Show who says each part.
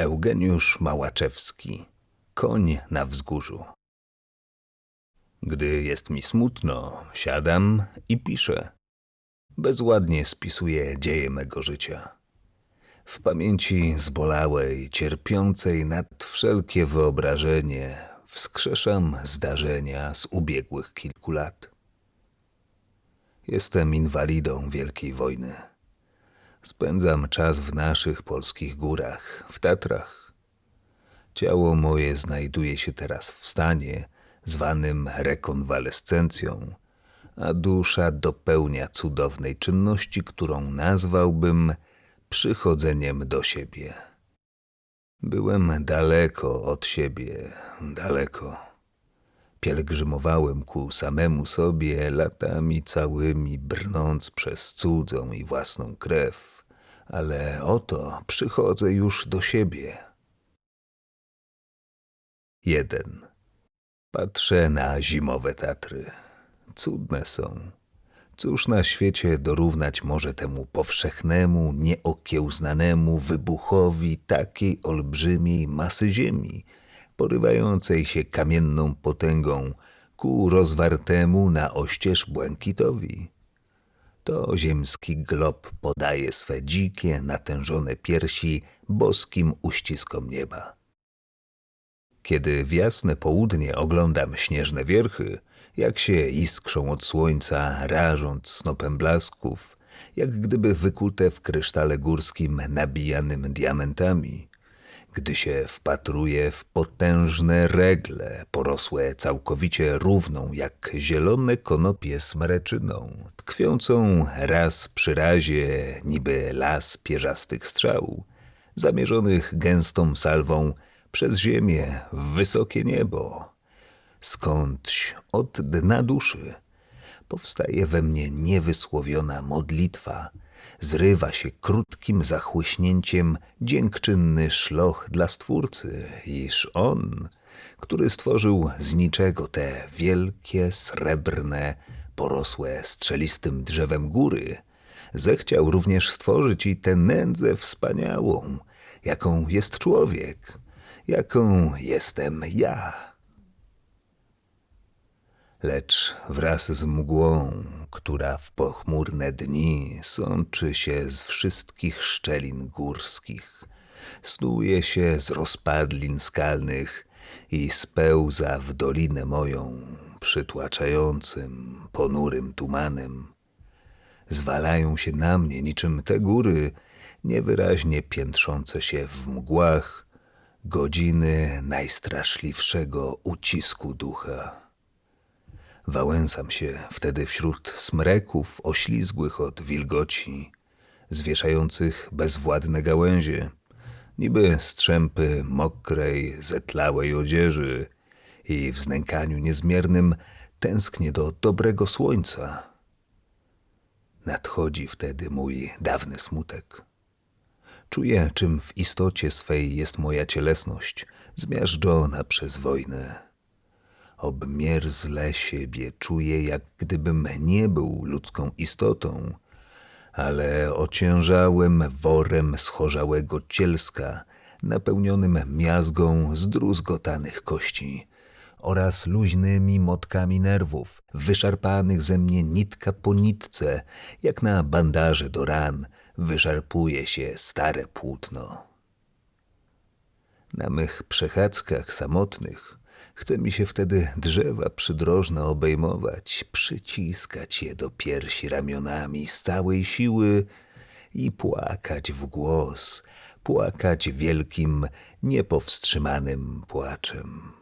Speaker 1: Eugeniusz Małaczewski Koń na wzgórzu Gdy jest mi smutno, siadam i piszę. Bezładnie spisuję dzieje mego życia. W pamięci zbolałej, cierpiącej nad wszelkie wyobrażenie, wskrzeszam zdarzenia z ubiegłych kilku lat. Jestem inwalidą Wielkiej Wojny. Spędzam czas w naszych polskich górach, w Tatrach. Ciało moje znajduje się teraz w stanie zwanym rekonwalescencją, a dusza dopełnia cudownej czynności, którą nazwałbym przychodzeniem do siebie. Byłem daleko od siebie, daleko. Pielgrzymowałem ku samemu sobie latami całymi, brnąc przez cudzą i własną krew, ale oto przychodzę już do siebie. 1. Patrzę na zimowe Tatry. Cudne są. Cóż na świecie dorównać może temu powszechnemu, nieokiełznanemu wybuchowi takiej olbrzymiej masy ziemi, porywającej się kamienną potęgą ku rozwartemu na oścież błękitowi? To ziemski glob podaje swe dzikie, natężone piersi boskim uściskom nieba. Kiedy w jasne południe oglądam śnieżne wierchy, jak się iskrzą od słońca, rażąc snopem blasków, jak gdyby wykute w krysztale górskim nabijanym diamentami, gdy się wpatruje w potężne regle, porosłe całkowicie równą jak zielone konopie smreczyną, tkwiącą raz przy razie niby las pierzastych strzał, zamierzonych gęstą salwą przez ziemię w wysokie niebo. Skądś od dna duszy powstaje we mnie niewysłowiona modlitwa, zrywa się krótkim zachłyśnięciem dziękczynny szloch dla Stwórcy, iż On, który stworzył z niczego te wielkie, srebrne, porosłe strzelistym drzewem góry, zechciał również stworzyć i tę nędzę wspaniałą, jaką jest człowiek, jaką jestem ja. Lecz wraz z mgłą, która w pochmurne dni sączy się z wszystkich szczelin górskich, snuje się z rozpadlin skalnych i spełza w dolinę moją przytłaczającym, ponurym tumanem. Zwalają się na mnie niczym te góry, niewyraźnie piętrzące się w mgłach, godziny najstraszliwszego ucisku ducha. Wałęsam się wtedy wśród smreków oślizgłych od wilgoci, zwieszających bezwładne gałęzie, niby strzępy mokrej, zetlałej odzieży i w znękaniu niezmiernym tęsknię do dobrego słońca. Nadchodzi wtedy mój dawny smutek. Czuję, czym w istocie swej jest moja cielesność, zmiażdżona przez wojnę. Obmierzle siebie czuję, jak gdybym nie był ludzką istotą, ale ociężałym worem schorzałego cielska, napełnionym miazgą zdruzgotanych kości oraz luźnymi motkami nerwów, wyszarpanych ze mnie nitka po nitce, jak na bandaże do ran wyszarpuje się stare płótno. Na mych przechadzkach samotnych chce mi się wtedy drzewa przydrożne obejmować, przyciskać je do piersi ramionami z całej siły i płakać w głos, płakać wielkim, niepowstrzymanym płaczem.